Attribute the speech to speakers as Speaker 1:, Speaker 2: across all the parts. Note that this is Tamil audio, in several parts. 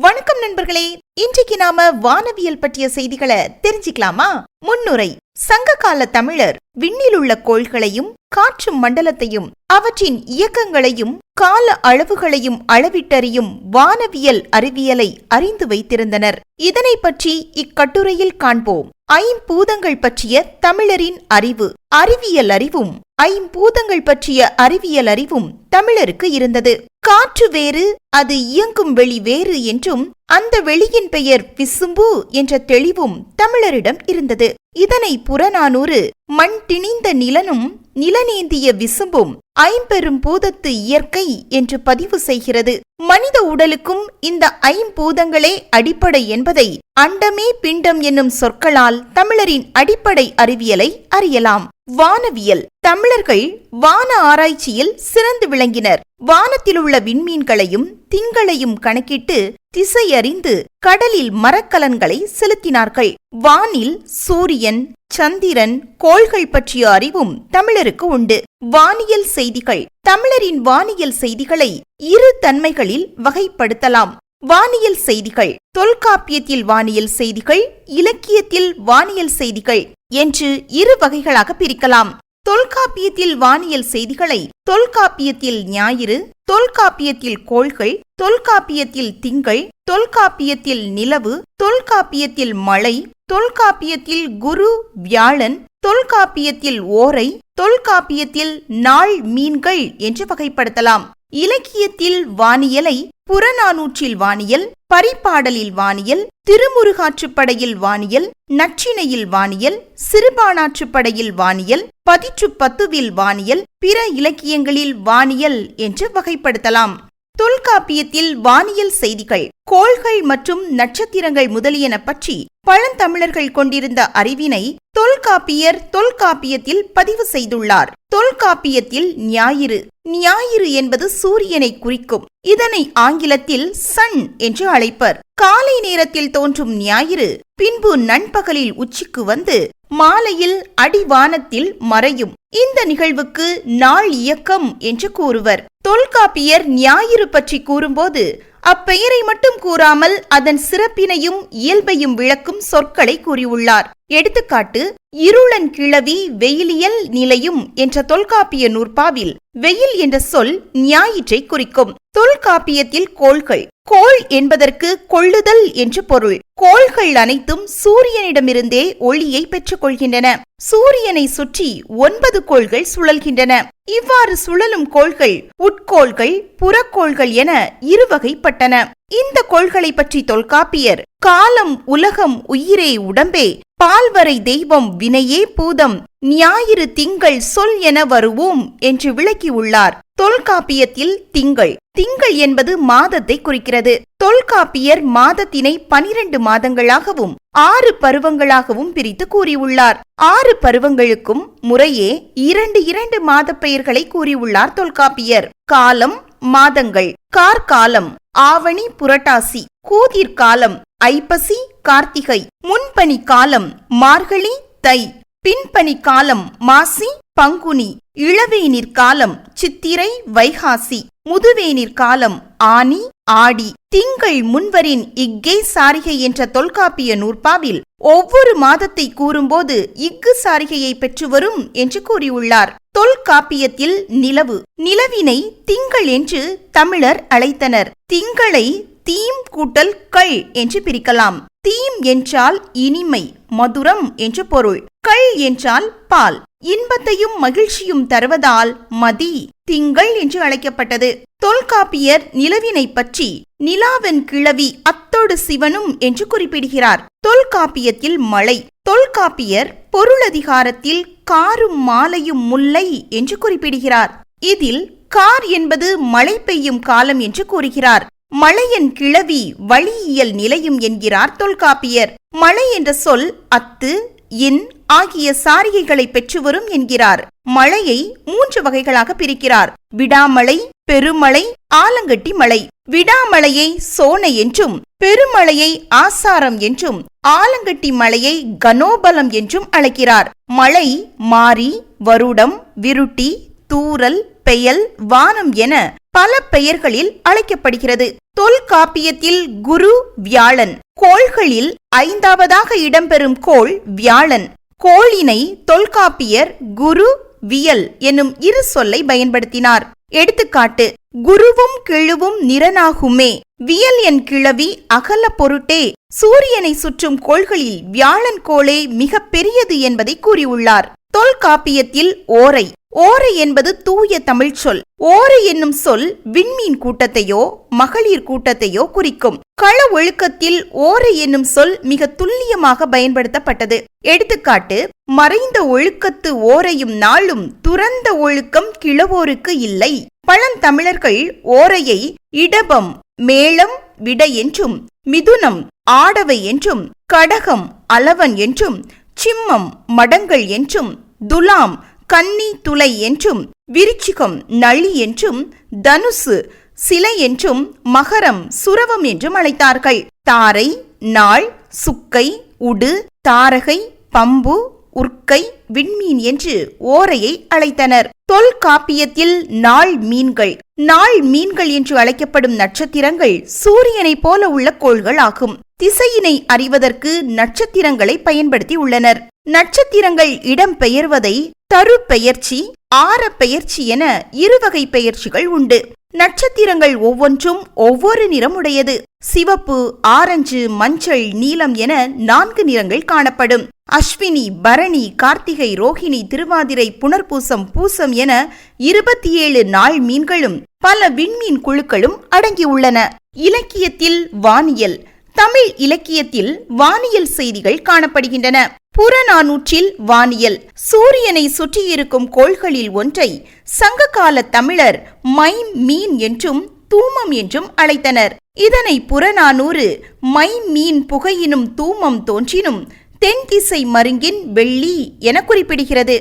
Speaker 1: வணக்கம் நண்பர்களே. இன்றைக்கு நாம வானவியல் பற்றிய செய்திகளை தெரிஞ்சுக்கலாமா? முன்னுரை சங்ககால தமிழர் விண்ணில் உள்ள கோள்களையும் காற்று மண்டலத்தையும் அவற்றின் இயக்கங்களையும் கால அளவுகளையும் அளவிட்டறியும் வானவியல் அறிவியலை அறிந்து வைத்திருந்தனர். இதனை பற்றி இக்கட்டுரையில் காண்போம். ஐம்பூதங்கள் பற்றிய தமிழரின் அறிவு அறிவியல் அறிவும் ஐம்பூதங்கள் பற்றிய அறிவியல் அறிவும் தமிழருக்கு இருந்தது. காற்று வேறு அது இயங்கும் வெளி வேறு என்றும் அந்த வெளியின் பெயர் விசும்பு என்ற தெளிவும் தமிழரிடம் இருந்தது. இதனை புறநானூறு மண் திணிந்த நிலனும் நிலநேந்திய விசும்பும் ஐம்பெரும் பூதத்து இயற்கை என்று பதிவு செய்கிறது. மனித உடலுக்கும் இந்த ஐம்பூதங்களே அடிப்படை என்பதை அண்டமே பிண்டம் என்னும் சொற்களால் தமிழரின் அடிப்படை அறிவியலை அறியலாம். வானவியல். தமிழர்கள் வான ஆராய்ச்சியில் சிறந்து விளங்கினர். வானத்திலுள்ள விண்மீன்களையும் திங்களையும் கணக்கிட்டு திசையறிந்து கடலில் மரக்கலன்களை செலுத்தினார்கள். வானில் சூரியன் சந்திரன் கோள்கள் பற்றிய அறிவும் தமிழருக்கு உண்டு. வானியல் செய்திகள். தமிழரின் வானியல் செய்திகளை இரு தன்மைகளில் வகைப்படுத்தலாம். வானியல் செய்திகள். தொல்காப்பியத்தில் வானியல் செய்திகள் இலக்கியத்தில் வானியல் செய்திகள் என்று இரு வகைகளாக பிரிக்கலாம். தொல்காப்பியத்தில் வானியல் செய்திகளை தொல்காப்பியத்தில் ஞாயிறு தொல்காப்பியத்தில் கோள்கள் தொல்காப்பியத்தில் திங்கள் தொல்காப்பியத்தில் நிலவு தொல்காப்பியத்தில் மழை தொல்காப்பியத்தில் குரு வியாழன் தொல்காப்பியத்தில் ஓரை தொல்காப்பியத்தில் நாள் மீன்கள் என்று வகைப்படுத்தலாம். இலக்கியத்தில் வானியலை புறநானூற்றில் வானியல் பரிபாடலில் வானியல் திருமுருகாற்றுப்படையில் வானியல் நச்சினையில் வானியல் சிறுபானாற்றுப்படையில் வானியல் பதிற்று பத்துவில் வானியல் பிற இலக்கியங்களில் வானியல் என்று வகைப்படுத்தலாம். தொல்காப்பியத்தில் வானியல் செய்திகள் கோள்கள் மற்றும் நட்சத்திரங்கள் முதலியன பற்றி பழந்தமிழர்கள் கொண்டிருந்த அறிவினை தொல்காப்பியர் தொல்காப்பியத்தில் பதிவு செய்துள்ளார். தொல்காப்பியத்தில் ஞாயிறு. ஞாயிறு என்பது சூரியனை குறிக்கும். இதனை ஆங்கிலத்தில் சன் என்று அழைப்பர். காலை நேரத்தில் தோன்றும் ஞாயிறு பின்பு நண்பகலில் உச்சிக்கு வந்து மாலையில் அடிவானத்தில் மறையும். இந்த நிகழ்வுக்கு நாள் இயக்கம் என்று கூறுவர். தொல்காப்பியர் ஞாயிறு பற்றி கூறும்போது அப்பெயரை மட்டும் கூறாமல் அதன் சிறப்பினையும் இயல்பையும் விளக்கும் சொற்களை கூறியுள்ளார். எடுத்துக்காட்டு இருளன் கிழவி வெயிலியல் நிலையும் என்ற தொல்காப்பிய நூற்பாவில் வெயில் என்ற சொல் ஞாயிற்றை குறிக்கும். தொல்காப்பியத்தில் கோள்கள் கோள் என்பதற்கு கொள்ளுதல் என்று பொருள். கோள்கள் அனைத்தும் சூரியனிடமிருந்தே ஒளியை பெற்றுக் கொள்கின்றன சூரியனை சுற்றி ஒன்பது கோள்கள் சுழல்கின்றன. இவ்வாறு சுழலும் கோள்கள் உட்கோள்கள் புறக்கோள்கள் என இருவகைப்பட்டன. இந்த கோள்களை பற்றி தொல்காப்பியர் காலம் உலகம் உயிரே உடம்பே பால்வரை தெய்வம் வினையே பூதம் ஞாயிறு திங்கள் சொல் என வருவோம் என்று விளக்கியுள்ளார். தொல்காப்பியத்தில் திங்கள். திங்கள் என்பது மாதத்தை குறிக்கிறது. தொல்காப்பியர் மாதத்தினை பனிரெண்டு மாதங்களாகவும் ஆறு பருவங்களாகவும் பிரித்து கூறியுள்ளார். ஆறு பருவங்களுக்கும் முறையே இரண்டு இரண்டு மாத பெயர்களை கூறியுள்ளார் தொல்காப்பியர். காலம் மாதங்கள். கார்காலம் ஆவணி புரட்டாசி. கூதிர் காலம் ஐப்பசி கார்த்திகை. முன்பனி காலம் மார்கழி தை. பின்பனி காலம் மாசி பங்குனி இளவேனிற் காலம் சித்திரை வைகாசி முதுவேனிற் காலம் ஆனி ஆடி திங்கள் முன்வரின் இக்கே சாரிகை என்ற தொல்காப்பிய நூற்பாவில் ஒவ்வொரு மாதத்தை கூறும்போது இக்கு சாரிகையை பெற்று வரும் என்று கூறியுள்ளார். தொல்காப்பியத்தில் நிலவு நிலவினை திங்கள் என்று தமிழர் அழைத்தனர். திங்களை தீம் கூட்டல் கள் என்று பிரிக்கலாம். தீம் என்றால் இனிமை மதுரம் என்று பொருள். கள் என்றால் பால். இன்பத்தையும் மகிழ்ச்சியும் தருவதால் மதி திங்கள் என்று அழைக்கப்பட்டது. தொல்காப்பியர் நிலவினை பற்றி நிலாவன் கிழவி அத்தோடு சிவனும் என்று குறிப்பிடுகிறார். தொல்காப்பியத்தில் மழை தொல்காப்பியர் பொருளதிகாரத்தில் காரும் மாலையும் முல்லை என்று குறிப்பிடுகிறார். இதில் கார் என்பது மழை பெய்யும் காலம் என்று கூறுகிறார். மழையின் கிழவி வழியியல் நிலையும் என்கிறார் தொல்காப்பியர். மழை என்ற சொல் அத்து இன் ஆகிய சாரிகைகளை பெற்று வரும் என்கிறார். மழையை மூன்று வகைகளாக பிரிக்கிறார். விடாமலை பெருமழை ஆலங்கட்டி மழை விடாமலையை சோனை என்றும் பெருமழையை ஆசாரம் என்றும் ஆலங்கட்டி மலையை கனோபலம் என்றும் அழைக்கிறார். மழை மாறி வருடம் விருட்டி தூரல் பெயல் வானம் என பல பெயர்களில் அழைக்கப்படுகிறது. தொல்காப்பியத்தில் குரு வியாழன். கோள்களில் ஐந்தாவதாக இடம்பெறும் கோள் வியாழன். கோளினை தொல்காப்பியர் குரு வியல் என்னும் இரு சொல்லை பயன்படுத்தினார். எடுத்துக்காட்டு குருவும் கிழுவும் நிறனாகுமே. வியல் என் கிழவி அகல பொருட்டே. சூரியனை சுற்றும் கோள்களில் வியாழன் கோளே மிக பெரியது என்பதை கூறியுள்ளார். தொல்காப்பியத்தில் ஓரை. ஓரை என்பது தூய தமிழ் சொல். ஓரை என்னும் சொல் விண்மீன் கூட்டத்தையோ மகளிர் கூட்டத்தையோ குறிக்கும். கள ஒழுக்கத்தில் ஓரை என்னும் சொல் மிக துல்லியமாக பயன்படுத்தப்பட்டது. எடுத்துக்காட்டு மறைந்த ஒழுக்கத்து ஓரையும் நாளும் துறந்த ஒழுக்கம் கிழவோருக்கு இல்லை. பழந்தமிழர்கள் ஓரையை இடபம் மேளம் விட என்றும் மிதுனம் ஆடவை என்றும் கடகம் அளவன் என்றும் சிம்மம் மடங்கள் என்றும் துலாம் கன்னி துளை என்றும் விருச்சிகம் நளி என்றும் தனுசு சிலை என்றும் மகரம் சுரவம் என்றும் அழைத்தார்கள். தாரை நாள் சுக்கை உடு தாரகை பம்பு உர்க்கை விண்மீன் என்று ஓரையை அழைத்தனர். தொல்காப்பியத்தில் நாள் மீன்கள். நாள் மீன்கள் என்று அழைக்கப்படும் நட்சத்திரங்கள் சூரியனைப் போல உள்ள கோள்கள் ஆகும் திசையினை அறிவதற்கு நட்சத்திரங்களை பயன்படுத்தி உள்ளனர். நட்சத்திரங்கள் இடம் பெயர்வதை தரு பெயர்ச்சி ஆர பெயர்ச்சி என இருவகை பெயர்ச்சிகள் உண்டு. நட்சத்திரங்கள் ஒவ்வொன்றும் ஒவ்வொரு நிறம் உடையது சிவப்பு ஆரஞ்சு மஞ்சள் நீலம் என நான்கு நிறங்கள் காணப்படும். அஸ்வினி பரணி கார்த்திகை ரோஹிணி திருவாதிரை புனர்பூசம் பூசம் என இருபத்தி ஏழு நாள் மீன்களும் பல விண்மீன் குழுக்களும் அடங்கியுள்ளன. இலக்கியத்தில் வானியல் தமிழ் இலக்கியத்தில் வானியல் செய்திகள் காணப்படுகின்றன. புறநானூற்றில் வானியல். சூரியனை சுற்றியிருக்கும் கோள்களில் ஒன்றை சங்ககால தமிழர் மை மீன் என்றும் தூமம் என்றும் அழைத்தனர். இதனை புறநானூறு மை மீன் புகையினும் தூமம் தோன்றினும் தென் திசை மருங்கின் வெள்ளி என குறிப்பிடுகிறது.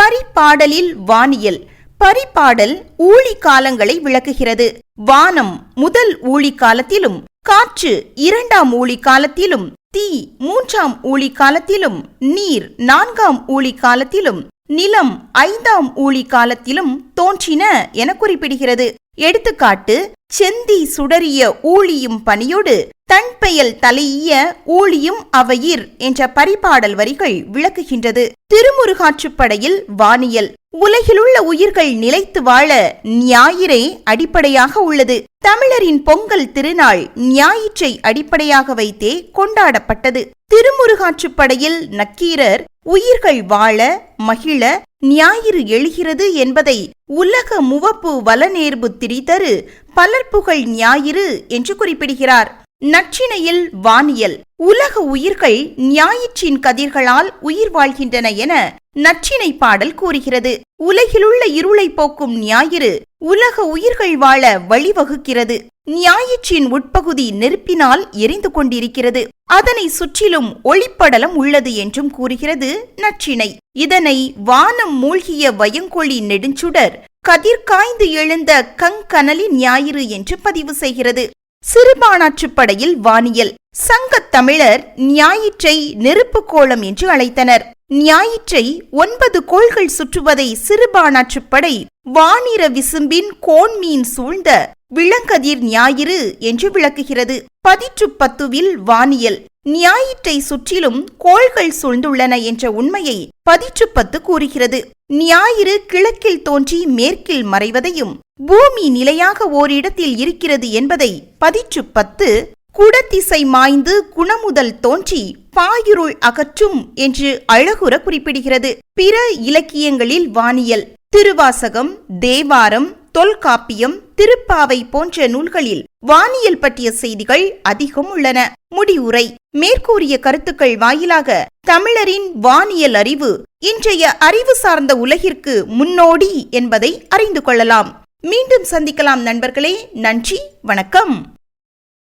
Speaker 1: பரிபாடலில் வானியல். பரிபாடல் ஊழி காலங்களை விளக்குகிறது. வானம் முதல் ஊழி காலத்திலும் காற்று இரண்டாம் ஊழி காலத்திலும் தீ மூன்றாம் ஊழி காலத்திலும் நீர் நான்காம் ஊழி காலத்திலும் நிலம் ஐந்தாம் ஊழி காலத்திலும் தோன்றின என குறிப்பிடுகிறது. எடுத்துக்காட்டு செந்தி சுடறிய ஊழியும் பணியோடு தன் பெயல் தலையிய ஊழியும் அவையிர் என்ற பரிபாடல் வரிகள் விளக்குகின்றது. திருமுருகாற்றுப்படையில் வானியல். உலகிலுள்ள உயிர்கள் நிலைத்து வாழ ஞாயிறே அடிப்படையாக உள்ளது. தமிழரின் பொங்கல் திருநாள் ஞாயிற்றை அடிப்படையாக வைத்தே கொண்டாடப்பட்டது. திருமுருகாற்றுப்படையில் நக்கீரர் உயிர்கள் வாழ மகிழ ஞாயிறு எழுகிறது என்பதை உலக முவப்பு வலநேர்வு திரிதரு பலர்புகழ் ஞாயிறு என்று குறிப்பிடுகிறார். நற்றினையில் வானியல் உலக உயிர்கள் ஞாயிற்றின் கதிர்களால் உயிர் வாழ்கின்றன என நற்றினை பாடல் கூறுகிறது. உலகிலுள்ள இருளை போக்கும் ஞாயிறு உலக உயிர்கள் வாழ வழிவகுக்கிறது. ஞாயிற்றின் உட்பகுதி நெருப்பினால் எரிந்து கொண்டிருக்கிறது. அதனை சுற்றிலும் ஒளிப்படலம் உள்ளது என்றும் கூறுகிறது நற்றினை. இதனை வானம் மூழ்கிய வயங்கொழி நெடுஞ்சுடர் கதிர்காய்ந்து எழுந்த கங்கனலின் ஞாயிறு என்று பதிவு செய்கிறது. சிறுபானாற்றுப்படையில் வானியல். சங்கத் தமிழர் ஞாயிற்றை நெருப்பு கோலம் என்று அழைத்தனர். ஞாயிற்றை ஒன்பது கோள்கள் சுற்றுவதை சிறுபானாற்றுப்படை வானிற விசும்பின் கோன்மீன் சூழ்ந்த விளங்கதிர் ஞாயிறு என்று விளக்குகிறது. பதிற்று பத்துவில் வானியல். ஞாயிற்றை சுற்றிலும் கோள்கள் சூழ்ந்துள்ளன என்ற உண்மையை பதிற்று பத்து கூறுகிறது. ஞாயிறு கிழக்கில் தோன்றி மேற்கில் மறைவதையும் பூமி நிலையாக ஓரிடத்தில் இருக்கிறது என்பதை பதிற்று பத்து குடத்திசை மாய்ந்து குணமுதல் தோன்றி பாயுருள் அகற்றும் என்று அழகுற குறிப்பிடுகிறது. பிற இலக்கியங்களில் வானியல் திருவாசகம் தேவாரம் தொல்காப்பியம் திருப்பாவை போன்ற நூல்களில் வானியல் பற்றிய செய்திகள் அதிகம் உள்ளன. முடிவுரை மேற்கூறிய கருத்துக்கள் வாயிலாக தமிழரின் வானியல் அறிவு இன்றைய அறிவு சார்ந்த உலகிற்கு முன்னோடி என்பதை அறிந்து கொள்ளலாம். மீண்டும் சந்திக்கலாம் நண்பர்களே நன்றி வணக்கம்.